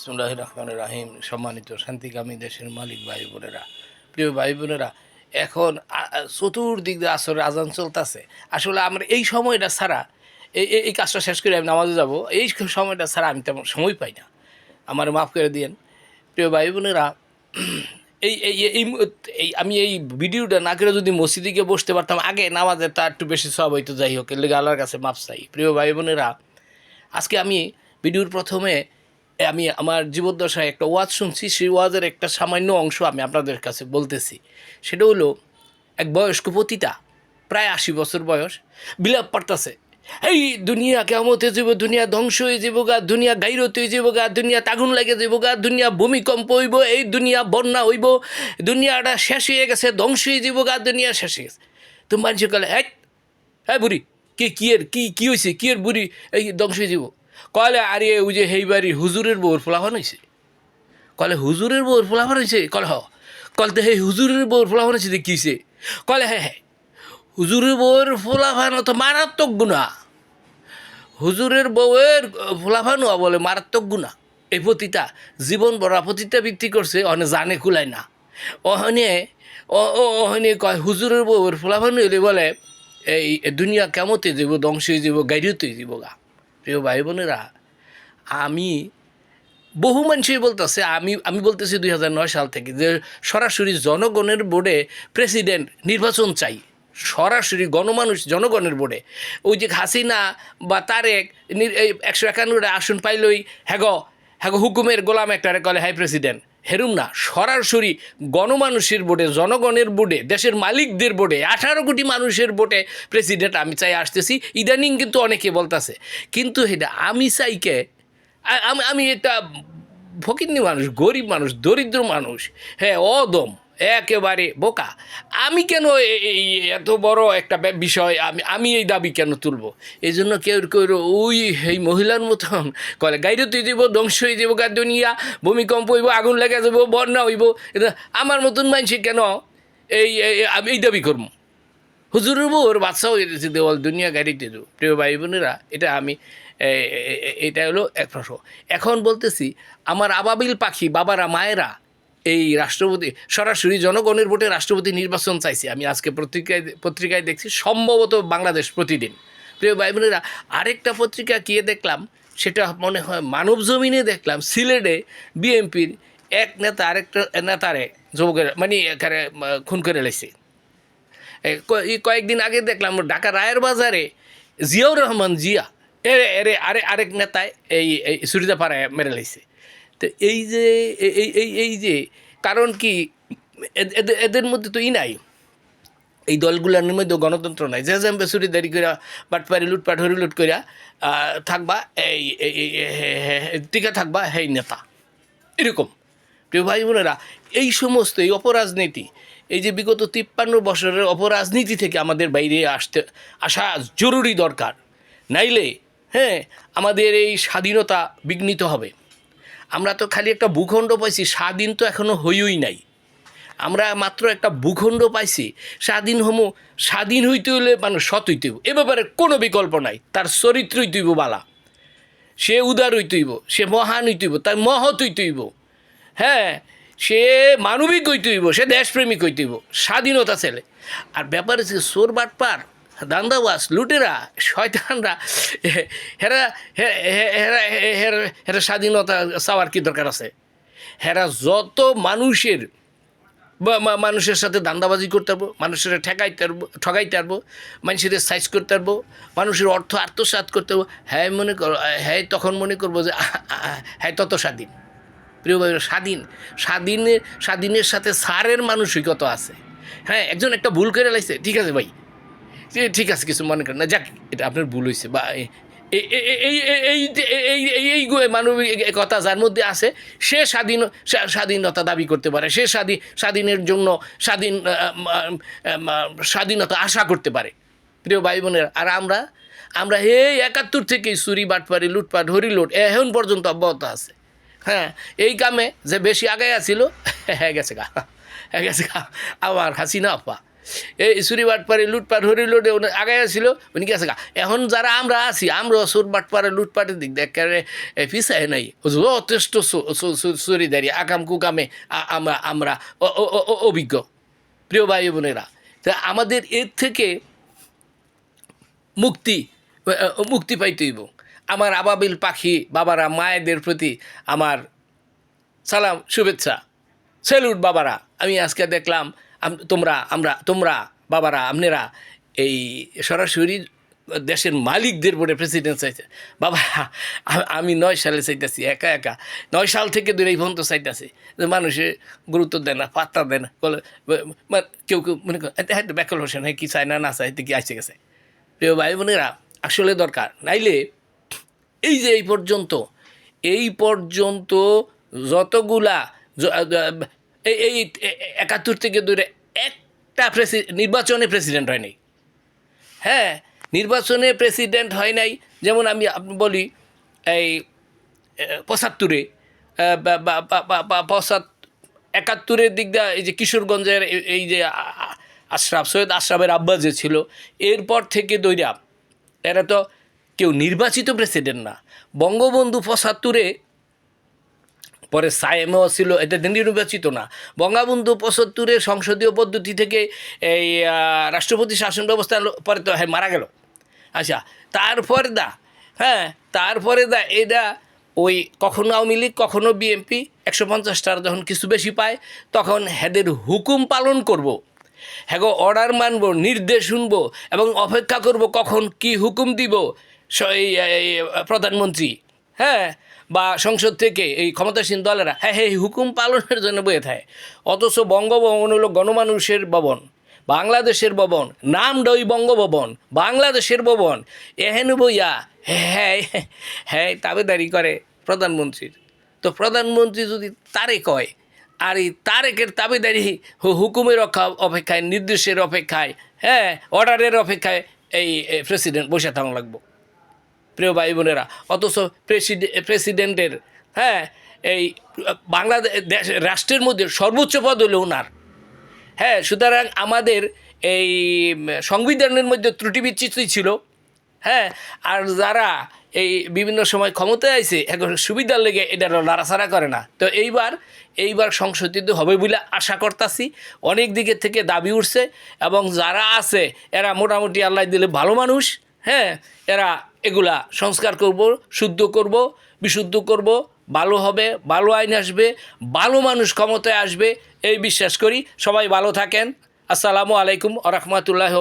বিসমুল্লাহ রহমান রাহিম, সম্মানিত শান্তিকামী দেশের মালিক ভাই বোনেরা। প্রিয় ভাই বোনেরা, এখন চতুর্দিক দিয়ে আসরে আজান চলতেছে। আসলে আমরা এই সময়টা ছাড়া, এই, এই- কাজটা শেষ করে আমি নামাজে যাব, এই সময়টা ছাড়া আমি তেমন সময় পাই না। আমার মাফ করে দিয়েন। প্রিয় ভাই বোনেরা, এই এই, এই- আমি এই ভিডিওটা না করে যদি মসজিদে গিয়ে বসতে পারতাম, আগে নামাজে তা একটু বেশি সব হইতো, যাই হোক, এর লেগে আল্লাহর কাছে মাপ চাই। প্রিয় ভাই বোনেরা, আজকে আমি ভিডিওর প্রথমে আমি আমার জীবদ্দশায় একটা ওয়াজ শুনছি, সেই ওয়াজের একটা সামান্য অংশ আমি আপনাদের কাছে বলতেছি। সেটা হলো, এক বয়স্ক পতিতা, প্রায় আশি বছর বয়স, বিলাপ পারতাছে এই দুনিয়া কেমতে যাব দুনিয়া ধ্বংস হয়ে যাব গা, দুনিয়া গাইরত হয়ে যাব গা, দুনিয়া তাগুন লাগে যাব গা, দুনিয়া ভূমিকম্প হইব, এই দুনিয়া বন্যা হইব, দুনিয়াটা শেষ হয়ে গেছে, ধ্বংস হয়ে যাব গা, দুনিয়া শেষ হয়ে গেছে। তো মানুষ কলে হ্যাঁ হ্যাঁ বুড়ি, কি কি এর, কি কি হয়েছে কি এর বুড়ি, এই ধ্বংস হয়ে যাব কলে আরে ওই যে হেই বাড়ি হুজুরের বউর ফলাফান হয়েছে কলে হুজুরের বউর ফলাফান হয়েছে কলে হ। কলে তো হে হুজুরের বউর ফলাফান হয়েছে হয়েছে কলে হ্যাঁ হ্যাঁ হুজুরের বউয়ের ফলাফান তো মারাত্মক গুণা। হুজুরের বউয়ের ফলাফান বলে মারাত্মক গুণা। এই পতিতা, জীবন বড়া পতিতা বৃত্তি করছে অনে জানে কুলায় না। অহনে অহনে কয়, হুজুরের বউয়ের ফলাফান হইলে বলে, এই দুনিয়া কেমতে যাব ধ্বংস হয়ে যাব গাড়িতে যাব গা। প্রিয় ভাই বোনেরা আমি বহু মানুষই বলতেছে, আমি আমি বলতেছি দুই হাজার নয় সাল থেকে যে সরাসরি জনগণের বোর্ডে প্রেসিডেন্ট নির্বাচন চাই। সরাসরি গণমানুষ, জনগণের বোর্ডে। ওই যে হাসিনা বা তারেক একশো একান্নটা আসন পাইলই হ্যাগ হ্যাগ হুকুমের গোলাম একটা কলে হাই প্রেসিডেন্ট। হেরুম না সরাসরি গণমানুষের বোর্ডে জনগণের বোর্ডে দেশের মালিকদের বোর্ডে আঠারো কোটি মানুষের বোর্ডে প্রেসিডেন্ট আমি চাই আসতেছি। ইদানিং কিন্তু অনেকে বলতেছে, কিন্তু এটা আমি চাইকে আমি আমি এটা ফকিরনি মানুষ, গরিব মানুষ, দরিদ্র মানুষ হ্যাঁ অদম। একেবারে বোকা। আমি কেন এই এত বড় একটা বিষয় আমি আমি এই দাবি কেন তুলব? এই জন্য কেউ কেউ ওই, এই মহিলার মতন কলে গাইরে তুই দিব, ধ্বংস হয়ে যাব গা দুনিয়া, ভূমিকম্প হইব, আগুন লেগে যাব, বন্যা হইব আমার মতন মানুষ কেন? এই আমি এই দাবি করব। হুজুরের বউর বাচ্চা হয়ে গেছে দেওয়াল দুনিয়া গাড়িতে দেবো। প্রিয় ভাই বোনেরা, এটা আমি এটা হলো এক প্রশ্ন। এখন বলতেছি, আমার আবাবিল পাখি, বাবারা, মায়েরা এই রাষ্ট্রপতি, সরাসরি জনগণের ভোটে রাষ্ট্রপতি নির্বাচন চাইছে। আমি আজকে পত্রিকায় পত্রিকায় দেখছি, সম্ভবত বাংলাদেশ প্রতিদিন। প্রিয় ভাই বোনেরা আরেকটা পত্রিকা গিয়ে দেখলাম, সেটা মনে হয় মানব জমিনে দেখলাম, সিলেটে বিএনপির এক নেতা, আরেকটা নেতারে যুবকের মানে এখানে খুন করে লেছে। কয়েকদিন আগে দেখলাম, ঢাকা রায়ের বাজারে জিয়াউর রহমান জিয়া এরে এরে আরে আরেক নেতায় এই এই, সুরিদাপাড়ায় মেরে লাইছে তো এই যে, এই- এই যে, কারণ কি এদ- এদের মধ্যে তো ই নাই। এই দলগুলোর মধ্যে গণতন্ত্র নাই। যে যে চুরিদারি করিয়া বাটপারি লুটপাট হরি লুট করিয়া থাকবা, এই- টিকা থাকবা, হেই নেতা। এরকম। প্রিয় ভাই বোনেরা, এই সমস্ত, এই অপরাজনীতি, এই যে বিগত তিপ্পান্ন বছরের অপরাজনীতি থেকে আমাদের বাইরে আসতে, আসা জরুরি দরকার। নাইলে হ্যাঁ আমাদের এই স্বাধীনতা বিঘ্নিত হবে। আমরা তো খালি একটা ভূখণ্ড পাইছি, স্বাধীন তো এখনও হইই নাই। আমরা মাত্র একটা ভূখণ্ড পাইছি, স্বাধীন হমো, স্বাধীন হইতে হলে মানুষ সৎ হইতে হইব। এ ব্যাপারে কোনো বিকল্প নাই, তার চরিত্র হইতে হইব বালা। সে উদার হইতে হইব, সে মহান হইতে হইব, তার মহৎ হইতে হইব। হ্যাঁ সে মানবিক হইতে হইব, সে দেশপ্রেমিক হইতে হইব, স্বাধীনতা ছেলে। আর ব্যাপার হচ্ছে সোর বাটপার দান্দাবাস লুটেরা, শয়তানরা। হেরা হেরা হেরা- হেরা স্বাধীনতা চাওয়ার কি দরকার আছে? হেরা যত মানুষের, বা মানুষের সাথে দান্দাবাজি করতে পারব, মানুষের ঠেকাইতে পারব, ঠগাইতে পারব, মানুষের সাইজ করতে পারব, মানুষের অর্থ আত্মসাৎ করতে পারব হ্যাঁ মনে কর হ্যাঁ তখন মনে করব যে হ্যাঁ তত স্বাধীন। প্রিয় স্বাধীন। স্বাধীনের স্বাধীনের সাথে সারের মানসিকতা আছে। হ্যাঁ একজন একটা ভুল করে লাইছে, ঠিক আছে ভাই? ঠিক আছে, কিছু মনে করেন না, যাক, এটা আপনার ভুল হয়েছে বা এই এই এই এই এই মানবিকতা যার মধ্যে আছে, সে স্বাধীন স্বাধীনতা দাবি করতে পারে, সে স্বাধীন স্বাধীনের জন্য স্বাধীন স্বাধীনতা আশা করতে পারে। প্রিয় ভাই বোনের, আর আমরা আমরা এই একাত্তর থেকেই চুরি, বাটপারি, লুটপাট, হরিলুট, এখন পর্যন্ত অব্যাহত আছে। হ্যাঁ এই কামে যে বেশি আগে আছিল হ্যাঁ গেছে গা হ্যাঁ গেছে গা, আবার হাসিনা আপা। এই চুরি বাটপারে লুটপাট, হরি লোডে আগে ছিল। উনি আছে গা? এখন যারা আমরা আছি, আমরা চোর বাটপারে লুটপাটের দিক একেবারে পিছায় নাই। যথেষ্ট চুরিদারি আকাম কুকামে আমরা আমরা অভিজ্ঞ। প্রিয় ভাই বোনেরা, তা আমাদের এর থেকে মুক্তি মুক্তি পাইতে হইব। আমার আবাবিল পাখি, বাবারা, মায়েদের প্রতি আমার সালাম, শুভেচ্ছা। সেলুট বাবারা, আমি আজকে দেখলাম তোমরা, আমরা, তোমরা, বাবারা আপনারা এই সরাসরি দেশের মালিকদের বলে প্রেসিডেন্ট চাইছে। বাবা আমি নয় সালে চাইতেছি, একা একা। নয় সাল থেকে দূরে এই পর্যন্ত চাইতেছি মানুষে গুরুত্ব দেয় না, পাত্তা দেয় না, বলে কেউ কেউ মনে করে হ্যাঁ ব্যাকল হোসেন হ্যাঁ কি চায় না না চায় কি আসে গেছে? প্রিয় ভাই বোনেরা, আসলে দরকার, নাইলে এই যে এই পর্যন্ত এই পর্যন্ত যতগুলা এই এই একাত্তর থেকে দূরে একটা প্রেসি নির্বাচনে প্রেসিডেন্ট হয়নি হ্যাঁ নির্বাচনে প্রেসিডেন্ট হয় নাই, যেমন আমি বলি, এই পঁচাত্তরে পঁচাত একাত্তরের দিক দিয়ে এই যে কিশোরগঞ্জের এই- যে আশরাফ, সৈয়দ আশরাফের আব্বা যে ছিল, এরপর থেকে দৈরা, এরা তো কেউ নির্বাচিত প্রেসিডেন্ট না। বঙ্গবন্ধু পঁচাত্তরে পরে সায়েমও ছিল এটা নির্বাচিত না বঙ্গবন্ধু পঁচাত্তরে সংসদীয় পদ্ধতি থেকে এই রাষ্ট্রপতি শাসন ব্যবস্থা পরে তো হ্যাঁ মারা গেল। আচ্ছা তারপরে দা হ্যাঁ তারপরে দা এটা ওই কখনো আওয়ামী লীগ, কখনো বিএনপি, একশো পঞ্চাশটার যখন কিছু বেশি পায়, তখন হেদের হুকুম পালন করব। হ্যাঁ অর্ডার মানব, নির্দেশ শুনব এবং অপেক্ষা করব কখন কি হুকুম দিব, স- এই এই, প্রধানমন্ত্রী। হ্যাঁ বা সংসদ থেকে এই ক্ষমতাসীন দলেরা হ্যাঁ হ্যাঁ হুকুম পালনের জন্য বয়ে থাকে। অথচ বঙ্গভবন হলো গণমানুষের ভবন, বাংলাদেশের ভবন নামটা ওই বঙ্গভবন, বাংলাদেশের ভবন, এহেন বইয়া হ্যাঁ হ্যাঁ তাবেদারি করে প্রধানমন্ত্রীর। তো প্রধানমন্ত্রী যদি তারে কয়, আর এই তারেকের তাবেদারি হুকুমের রক্ষা অপেক্ষায়, নির্দেশের অপেক্ষায় হ্যাঁ অর্ডারের অপেক্ষায় এই প্রেসিডেন্ট বসে থাকা লাগবো। প্রিয় ভাই বোনেরা, অথচ প্রেসিডে- প্রেসিডেন্টের হ্যাঁ এই বাংলাদেশ দেশ- রাষ্ট্রের মধ্যে সর্বোচ্চ পদ হলো ওনার হ্যাঁ সুতরাং আমাদের এই সংবিধানের মধ্যে ত্রুটি বিচ্যুতি ছিল। হ্যাঁ আর যারা এই বিভিন্ন সময় ক্ষমতায় আইছে এখন সুবিধার লেগে এটা নাড়াচাড়া করে না। তো এইবার এইবার সংশোধিত হবে বলে আশা করতাছি। অনেক দিকের থেকে দাবি উঠছে এবং যারা আছে, এরা মোটামুটি আল্লাহ দিলে ভালো মানুষ। হ্যাঁ এরা এগুলা সংস্কার করব, শুদ্ধ করব, বিশুদ্ধ করব, ভালো হবে, ভালো আইন আসবে, ভালো মানুষ ক্ষমতায় আসবে, এই বিশ্বাস করি। সবাই ভালো থাকেন। আসসালামু আলাইকুম আ রহমতুল্লাহ